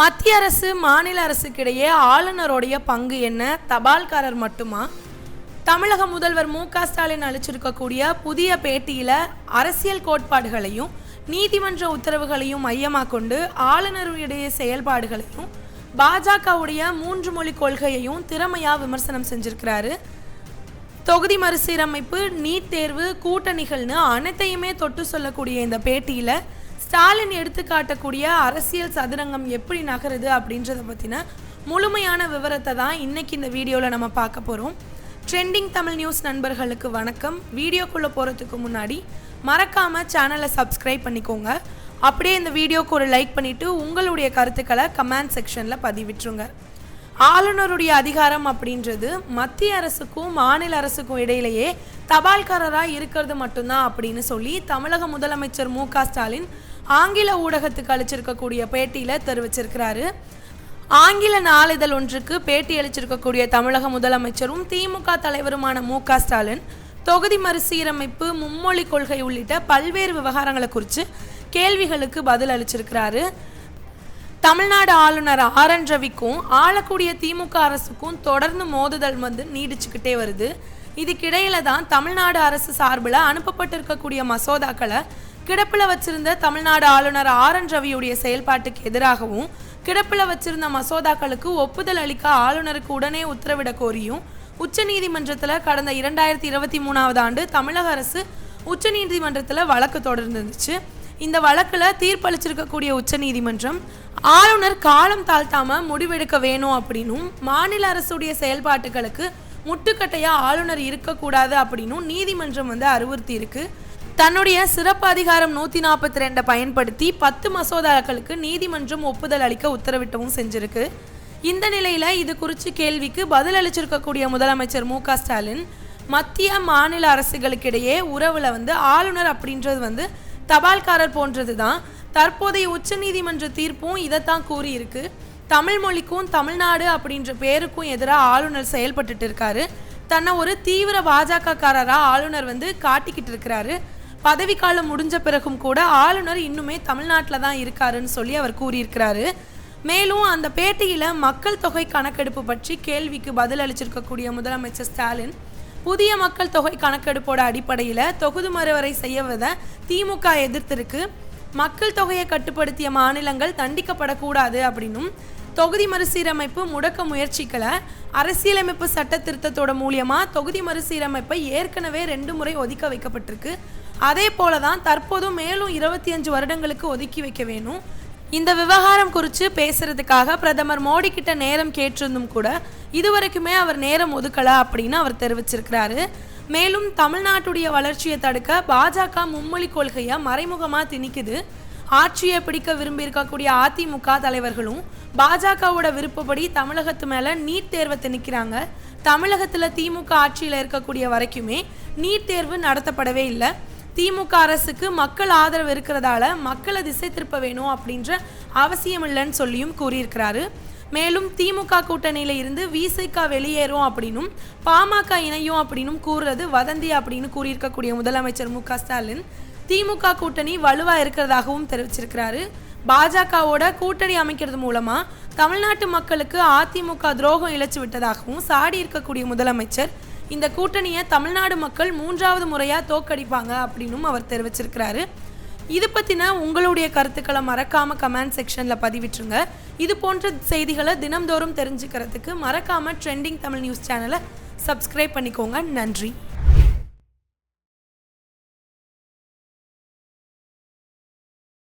மத்திய அரசு மாநில அரசுக்கிடையே ஆளுநருடைய பங்கு என்ன? தபால்காரர் மட்டுமா? தமிழக முதல்வர் மு க ஸ்டாலின் அளிச்சிருக்கக்கூடிய புதிய பேட்டியில் அரசியல் கோட்பாடுகளையும் நீதிமன்ற உத்தரவுகளையும் மையமாக கொண்டு ஆளுநருடைய செயல்பாடுகளையும் பாஜகவுடைய மூன்று மொழி கொள்கையையும் திறமையாக விமர்சனம் செஞ்சிருக்கிறாரு. தொகுதி மறுசீரமைப்பு நீட் தேர்வு கூட்டணிகள்னு அனைத்தையுமே தொட்டு சொல்லக்கூடிய இந்த பேட்டியில் ஸ்டாலின் எடுத்து காட்டக்கூடிய அரசியல் சதுரங்கம் எப்படி நகருது அப்படின்றத பற்றின முழுமையான விவரத்தை தான் இன்னைக்கு இந்த வீடியோவில் நம்ம பார்க்க போகிறோம் ட்ரெண்டிங் தமிழ் நியூஸ் நண்பர்களுக்கு வணக்கம். வீடியோக்குள்ளே போகிறதுக்கு முன்னாடி மறக்காமல் சேனலை சப்ஸ்கிரைப் பண்ணிக்கோங்க. அப்படியே இந்த வீடியோக்கு ஒரு லைக் பண்ணிவிட்டு உங்களுடைய கருத்துக்களை கமெண்ட் செக்ஷனில் பதிவிட்டுருங்க. ஆளுநருடைய அதிகாரம் அப்படின்றது மத்திய அரசுக்கும் மாநில அரசுக்கும் இடையிலேயே தபால்காரராக இருக்கிறது மட்டும்தான் அப்படின்னு சொல்லி தமிழக முதலமைச்சர் மு ஸ்டாலின் ஆங்கில ஊடகத்துக்கு அளிச்சிருக்கக்கூடிய பேட்டியில் தெரிவிச்சிருக்கிறாரு. ஆங்கில நாளிதழ் ஒன்றுக்கு பேட்டி அளிச்சிருக்கக்கூடிய தமிழக முதலமைச்சரும் திமுக தலைவருமான மு க ஸ்டாலின் தொகுதி மறுசீரமைப்பு மும்மொழி கொள்கை உள்ளிட்ட பல்வேறு விவகாரங்களை குறித்து கேள்விகளுக்கு பதில் அளிச்சிருக்கிறாரு. தமிழ்நாடு ஆளுநர் ஆர் என் ரவிக்கும் ஆளக்கூடிய திமுக அரசுக்கும் தொடர்ந்து மோதுதல் வந்து நீடிச்சுக்கிட்டே வருது. இதுக்கிடையில தான் தமிழ்நாடு அரசு சார்பில் அனுப்பப்பட்டிருக்கக்கூடிய மசோதாக்களை கிடப்பில் வச்சிருந்த தமிழ்நாடு ஆளுநர் ஆர் என் ரவியுடைய செயல்பாட்டுக்கு எதிராகவும் கிடப்பில் வச்சிருந்த மசோதாக்களுக்கு ஒப்புதல் அளிக்க ஆளுநருக்கு உடனே உத்தரவிட கோரியும் உச்சநீதிமன்றத்தில் கடந்த இரண்டாயிரத்தி இருபத்தி மூணாவது ஆண்டு தமிழக அரசு உச்சநீதிமன்றத்தில் வழக்கு தொடர்ந்துருந்துச்சு. இந்த வழக்கில் தீர்ப்பளிச்சிருக்கக்கூடிய உச்சநீதிமன்றம் ஆளுநர் காலம் தாழ்த்தாம முடிவெடுக்க வேணும் அப்படின்னும் மாநில அரசுடைய செயல்பாட்டுகளுக்கு முட்டுக்கட்டையா ஆளுநர் இருக்கக்கூடாது அப்படின்னும் நீதிமன்றம் வந்து அறிவுறுத்தி இருக்கு தன்னுடைய சிறப்பு அதிகாரம் நூற்றி நாற்பத்தி ரெண்டை பயன்படுத்தி பத்து மசோதாக்களுக்கு நீதிமன்றம் ஒப்புதல் அளிக்க உத்தரவிட்டவும் செஞ்சிருக்கு. இந்த நிலையில இது குறித்து கேள்விக்கு பதில் அளிச்சிருக்கக்கூடிய முதலமைச்சர் மு ஸ்டாலின் மத்திய மாநில அரசுகளுக்கிடையே உறவுல வந்து ஆளுநர் அப்படின்றது வந்து தபால்காரர் போன்றது தான் தற்போதைய உச்சநீதிமன்ற தீர்ப்பும் இதைத்தான் கூறியிருக்கு. தமிழ் மொழிக்கும் தமிழ்நாடு அப்படின்ற பேருக்கும் எதிராக ஆளுநர் செயல்பட்டுட்டு இருக்காரு. தன்னை ஒரு தீவிர பாஜகக்காரராக ஆளுநர் வந்து காட்டிக்கிட்டு இருக்கிறாரு. பதவிக்காலம் முடிஞ்ச பிறகும் கூட ஆளுநர் இன்னுமே தமிழ்நாட்டில் தான் இருக்காருன்னு சொல்லி அவர் கூறியிருக்கிறாரு. மேலும் அந்த பேட்டியில் மக்கள் தொகை கணக்கெடுப்பு பற்றி கேள்விக்கு பதில் அளிச்சிருக்கக்கூடிய முதலமைச்சர் ஸ்டாலின் புதிய மக்கள் தொகை கணக்கெடுப்போட அடிப்படையில் தொகுதி மறுவரை செய்யவதை திமுக எதிர்த்திருக்கு. மக்கள் தொகையை கட்டுப்படுத்திய மாநிலங்கள் தண்டிக்கப்படக்கூடாது அப்படின்னும் தொகுதி மறுசீரமைப்பு முடக்க முயற்சிகளை அரசியலமைப்பு சட்ட திருத்தத்தோட மூலியமாக தொகுதி மறுசீரமைப்பை ஏற்கனவே ரெண்டு முறை ஒதுக்க வைக்கப்பட்டிருக்கு. அதே போல தான் தற்போதும் மேலும் இருபத்தி அஞ்சு வருடங்களுக்கு ஒதுக்கி வைக்க வேணும். இந்த விவகாரம் குறித்து பேசுறதுக்காக பிரதமர் மோடி கிட்ட நேரம் கேட்டிருந்தும் கூட இதுவரைக்குமே அவர் நேரம் ஒதுக்கலை அப்படின்னு அவர் தெரிவிச்சிருக்கிறாரு. மேலும் தமிழ்நாட்டுடைய வளர்ச்சியை தடுக்க பாஜக மும்மொழி கொள்கையை மறைமுகமாக திணிக்குது. ஆட்சியை பிடிக்க விரும்பி இருக்கக்கூடிய அதிமுக தலைவர்களும் பாஜகவோட விருப்பப்படி தமிழகத்து மேலே நீட் தேர்வை திணிக்கிறாங்க. தமிழகத்தில் திமுக ஆட்சியில் இருக்கக்கூடிய வரைக்குமே நீட் தேர்வு நடத்தப்படவே இல்லை. திமுக அரசுக்கு மக்கள் ஆதரவு இருக்கிறதால மக்களை திசை திருப்ப வேணும் அப்படின்ற அவசியம் இல்லைன்னு சொல்லியும் கூறியிருக்கிறாரு. மேலும் திமுக கூட்டணியில இருந்து விசைக்கா வெளியேறும் அப்படின்னும் பாமக இணையும் அப்படின்னும் கூறுறது வதந்தி அப்படின்னு கூறியிருக்கக்கூடிய முதலமைச்சர் மு க ஸ்டாலின். திமுக கூட்டணி வலுவா இருக்கிறதாகவும் தெரிவிச்சிருக்கிறாரு. பாஜகவோட கூட்டணி அமைக்கிறது மூலமா தமிழ்நாட்டு மக்களுக்கு அதிமுக துரோகம் இழைச்சு விட்டதாகவும் சாடி இருக்கக்கூடிய முதலமைச்சர் இந்த கூட்டணியை தமிழ்நாடு மக்கள் மூன்றாவது முறையாக தோக்கடிப்பாங்க அப்படின்னும் அவர் தெரிவிச்சிருக்கிறாரு. இது பற்றின உங்களுடைய கருத்துக்களை மறக்காமல் கமெண்ட் செக்ஷனில் பதிவிட்டுருங்க. இது போன்ற செய்திகளை தினம்தோறும் தெரிஞ்சுக்கிறதுக்கு மறக்காமல் ட்ரெண்டிங் தமிழ் நியூஸ் சேனலை சப்ஸ்கிரைப் பண்ணிக்கோங்க. நன்றி.